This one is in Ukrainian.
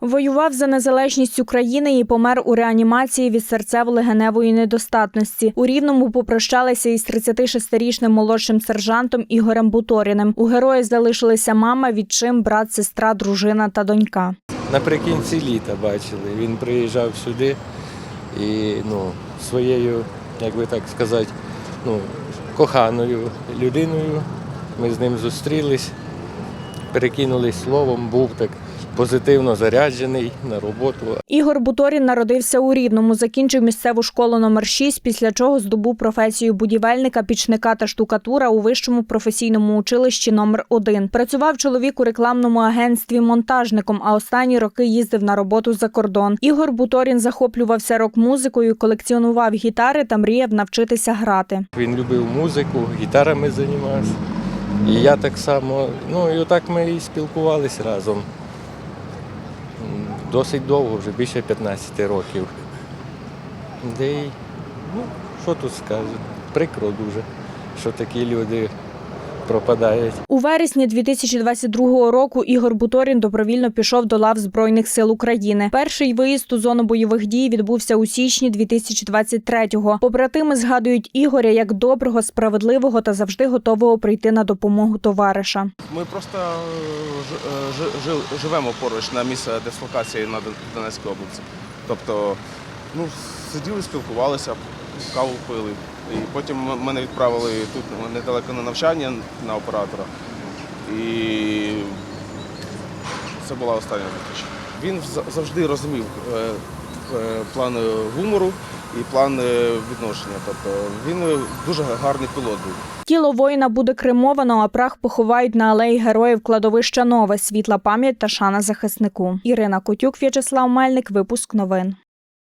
Воював за незалежність України і помер у реанімації від серцево-легеневої недостатності. У Рівному попрощалися із 36-річним молодшим сержантом Ігорем Буторіним. У героя залишилися мама, відчим, брат, сестра, дружина та донька. Наприкінці літа бачили. Він приїжджав сюди і ну, своєю, як би так сказати, ну, коханою людиною. Ми з ним зустрілись, перекинулись словом, був так позитивно заряджений на роботу. Ігор Буторін народився у Рівному, закінчив місцеву школу номер 6, після чого здобув професію будівельника, пічника та штукатура у вищому професійному училищі номер 1 Працював чоловік у рекламному агентстві монтажником, а останні роки їздив на роботу за кордон. Ігор Буторін захоплювався рок-музикою, колекціонував гітари та мріяв навчитися грати. Він любив музику, гітарами займався. І я так само. Ну і отак ми і спілкувалися разом. Досить довго, вже більше 15 років. Де ну, що тут скажу, прикро дуже, що такі люди пропадають. У вересні 2022 року Ігор Буторін добровільно пішов до лав Збройних сил України. Перший виїзд у зону бойових дій відбувся у січні 2023-го. Побратими згадують Ігоря як доброго, справедливого та завжди готового прийти на допомогу товариша. Ми просто е, ж- е, жи- жи- живемо поруч на місце дислокації на Дон- Донецькій області. Тобто, ну, сиділи, спілкувалися, каву пили. І потім мене відправили тут недалеко на навчання на оператора. І це була остання зустріч. Він завжди розумів е, е, план е, гумору і план відношення. Тобто він дуже гарний пілот був. Тіло воїна буде кремовано, а прах поховають на алеї героїв кладовища Нове, світла пам'ять та шана захиснику. Ірина Котюк, В'ячеслав Мельник, випуск новин.